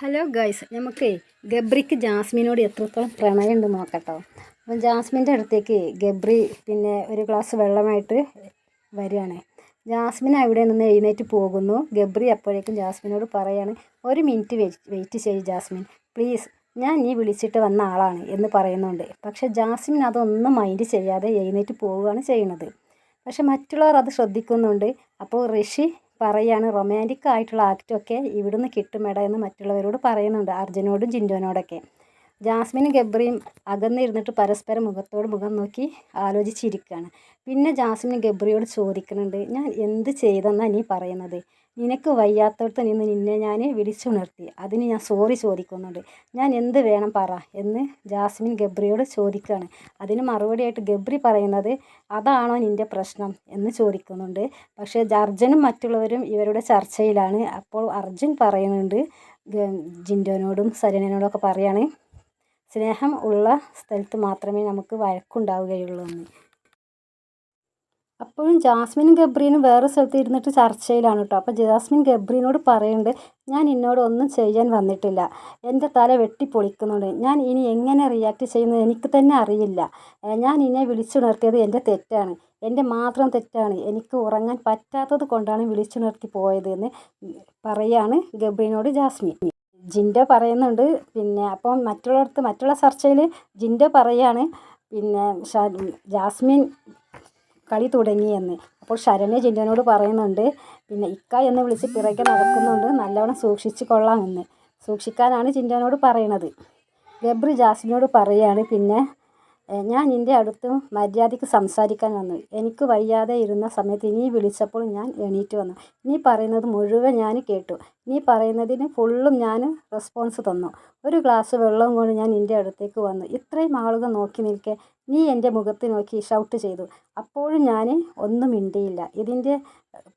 Hello guys നമുക്ക് ഗബ്രിക്ക് ജാസ്മിനോട് എത്രത്തോളം പ്രണയമുണ്ട് നോക്കട്ടോ. അപ്പം ജാസ്മിന്റെ അടുത്തേക്ക് ഗബ്രി പിന്നെ ഒരു ഗ്ലാസ് വെള്ളമായിട്ട് വരികയാണ്. ജാസ്മിൻ അവിടെ നിന്ന് എഴുന്നേറ്റ് പോകുന്നു. ഗബ്രി അപ്പോഴേക്കും ജാസ്മിനോട് പറയാണ് ഒരു മിനിറ്റ് വെയിറ്റ് ചെയ്യ് ജാസ്മിൻ. പ്ലീസ് ഞാൻ നീ വിളിച്ചിട്ട് വന്ന ആളാണ് എന്ന് പറയുന്നുണ്ട്. പക്ഷേ ജാസ്മിൻ അതൊന്നും മൈൻഡ് ചെയ്യാതെ എഴുന്നേറ്റ് പോവുകയാണ് ചെയ്യുന്നത്. പക്ഷെ മറ്റുള്ളവർ അത് ശ്രദ്ധിക്കുന്നുണ്ട്. അപ്പോൾ ഋഷി പറയാണ്. റൊമാന്റിക് ആയിട്ടുള്ള ആക്റ്റൊക്കെ ഇവിടുന്ന് കിട്ടും എന്ന് മറ്റുള്ളവരോട് പറയുന്നുണ്ട്. അർജുനോടും ജിൻഡോനോടൊക്കെ ജാസ്മിനും ഗബ്രിയും അകന്നിരുന്നിട്ട് പരസ്പരം മുഖത്തോട് മുഖം നോക്കി ആലോചിച്ചിരിക്കുകയാണ് പിന്നെ ജാസ്മിൻ ഗബ്രിയോട് ചോദിക്കുന്നുണ്ട് ഞാൻ എന്ത് ചെയ്തെന്നാണ് നീ പറയുന്നത്? നിനക്ക് വയ്യാത്തടത്ത് നിന്ന് നിന്നെ ഞാൻ വിളിച്ചുണർത്തി. അതിന് ഞാൻ സോറി ചോദിക്കുന്നുണ്ട്. ഞാൻ എന്ത് വേണം പറ എന്ന് ജാസ്മിൻ ഗബ്രിയോട് ചോദിക്കുകയാണ് അതിന് മറുപടിയായിട്ട് ഗബ്രി പറയുന്നത് അതാണോ നിന്റെ പ്രശ്നം? എന്ന് ചോദിക്കുന്നുണ്ട്. പക്ഷേ അർജുനും മറ്റുള്ളവരും ഇവരുടെ ചർച്ചയിലാണ്. അപ്പോൾ അർജുൻ പറയുന്നുണ്ട് ജിൻഡോനോടും സരനോടും ഒക്കെ പറയാണ് സ്നേഹം ഉള്ള സ്ഥലത്ത് മാത്രമേ നമുക്ക് വഴക്കുണ്ടാവുകയുള്ളൂ എന്ന്. അപ്പോഴും ജാസ്മിനും ഗബ്രീനും വേറെ സ്ഥലത്ത് ഇരുന്നിട്ട് ചർച്ചയിലാണ് കേട്ടോ. അപ്പോൾ ജാസ്മിൻ ഗബ്രീനോട് പറയുന്നുണ്ട് ഞാൻ ഇന്നോട് ഒന്നും ചെയ്യാൻ വന്നിട്ടില്ല. എന്റെ തല വെട്ടിപ്പൊളിക്കുന്നുണ്ട്. ഞാൻ ഇനി എങ്ങനെ റിയാക്ട് ചെയ്യുന്നത് എനിക്ക് തന്നെ അറിയില്ല. ഞാൻ ഇന്നെ വിളിച്ചുണർത്തിയത് എന്റെ തെറ്റാണ്. എന്റെ മാത്രം തെറ്റാണ്. എനിക്ക് ഉറങ്ങാൻ പറ്റാത്തത് കൊണ്ടാണ് വിളിച്ചുണർത്തി പോയത് എന്ന് പറയാണ് ഗബ്രീനോട് ജാസ്മിൻ. ജിൻഡോ പറയുന്നുണ്ട്. പിന്നെ അപ്പം മറ്റുള്ളവർക്ക് മറ്റുള്ള ചർച്ചയിൽ ജിൻഡോ പറയാണ്. പിന്നെ ജാസ്മിൻ കളി തുടങ്ങിയെന്ന്. അപ്പോൾ ശരണ്യ ജിൻഡോനോട് പറയുന്നുണ്ട്. പിന്നെ ഇക്ക എന്ന് വിളിച്ച് പിറകെ നടക്കുന്നുണ്ട്. നല്ലവണ്ണം സൂക്ഷിച്ചു കൊള്ളാമെന്ന്. സൂക്ഷിക്കാനാണ് ജിൻഡോനോട് പറയണത്. ഗബ്രി ജാസ്മിനോട് പറയാണ്. പിന്നെ ഞാൻ നിന്റെ അടുത്ത് മര്യാദയ്ക്ക് സംസാരിക്കാൻ വന്നു. എനിക്ക് വയ്യാതെ ഇരുന്ന സമയത്ത് നീ വിളിച്ചപ്പോൾ ഞാൻ എണീറ്റ് വന്നു. നീ പറയുന്നത് മുഴുവൻ ഞാൻ കേട്ടു. നീ പറയുന്നതിന് ഫുള്ളും ഞാൻ റെസ്പോൺസ് തന്നു. ഒരു ഗ്ലാസ് വെള്ളവും കൊണ്ട് ഞാൻ നിന്റെ അടുത്തേക്ക് വന്നു. ഇത്രയും ആളുകൾ നോക്കി നിൽക്കെ നീ എന്റെ മുഖത്ത് നോക്കി ഷൗട്ട് ചെയ്തു. അപ്പോഴും ഞാൻ ഒന്നും മിണ്ടിയില്ല. ഇതിന്റെ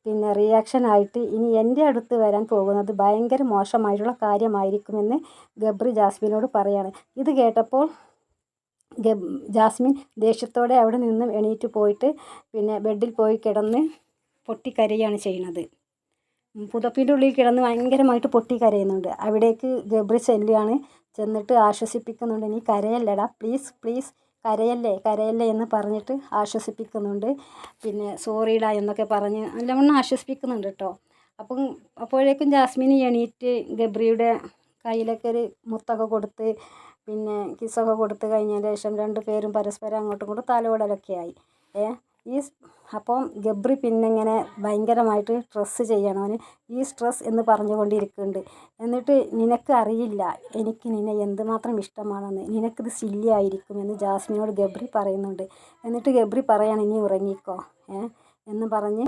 പിന്നെ റിയാക്ഷൻ ആയിട്ട് ഇനി എന്റെ അടുത്ത് വരാൻ പോകുന്നത് ഭയങ്കര മോശമായിട്ടുള്ള കാര്യമായിരിക്കുമെന്ന് ഗബ്രി ജാസ്മിനോട് പറയാണ്. ഇത് കേട്ടപ്പോൾ ജാസ്മിൻ ദേഷ്യത്തോടെ അവിടെ നിന്നും എണീറ്റ് പോയിട്ട് പിന്നെ ബെഡിൽ പോയി കിടന്ന് പൊട്ടിക്കരയാണ് ചെയ്യുന്നത്. പുതപ്പിന്റെ ഉള്ളിൽ കിടന്ന് ഭയങ്കരമായിട്ട് പൊട്ടി കരയുന്നുണ്ട്. അവിടേക്ക് ഗബ്രി ചെല്ലുകയാണ്. ചെന്നിട്ട് ആശ്വസിപ്പിക്കുന്നുണ്ട്. നീ കരയല്ലടാ. പ്ലീസ് പ്ലീസ് കരയല്ലേ കരയല്ലേ എന്ന് പറഞ്ഞിട്ട് ആശ്വസിപ്പിക്കുന്നുണ്ട്. പിന്നെ സോറിടാ എന്നൊക്കെ പറഞ്ഞ് നല്ലവണ്ണം ആശ്വസിപ്പിക്കുന്നുണ്ട് കേട്ടോ. അപ്പം അപ്പോഴേക്കും ജാസ്മിന് എണീറ്റ് ഗബ്രിയുടെ കയ്യിലൊക്കെ ഒരു മുത്തൊക്കെ കൊടുത്ത് പിന്നെ കിസ്സൊക്കെ കൊടുത്ത് കഴിഞ്ഞതിന് ശേഷം രണ്ട് പേരും പരസ്പരം അങ്ങോട്ടും ഇങ്ങോട്ടും തലോടലൊക്കെ ആയി. ഏ? ഈ അപ്പം ഗബ്രി പിന്നെ ഇങ്ങനെ ഭയങ്കരമായിട്ട് സ്ട്രെസ്സ് ചെയ്യണം. ഈ സ്ട്രെസ് എന്ന് പറഞ്ഞുകൊണ്ടിരിക്കുന്നുണ്ട്. എന്നിട്ട് നിനക്ക് അറിയില്ല. എനിക്ക് നിന്നെ എന്തുമാത്രം ഇഷ്ടമാണെന്ന്. നിനക്കിത് സില്ലി ആയിരിക്കും എന്ന് ജാസ്മിനോട് ഗബ്രി പറയുന്നുണ്ട്. എന്നിട്ട് ഗബ്രി പറയാണ് ഇനി ഉറങ്ങിക്കോ. ഏ? എന്ന് പറഞ്ഞ്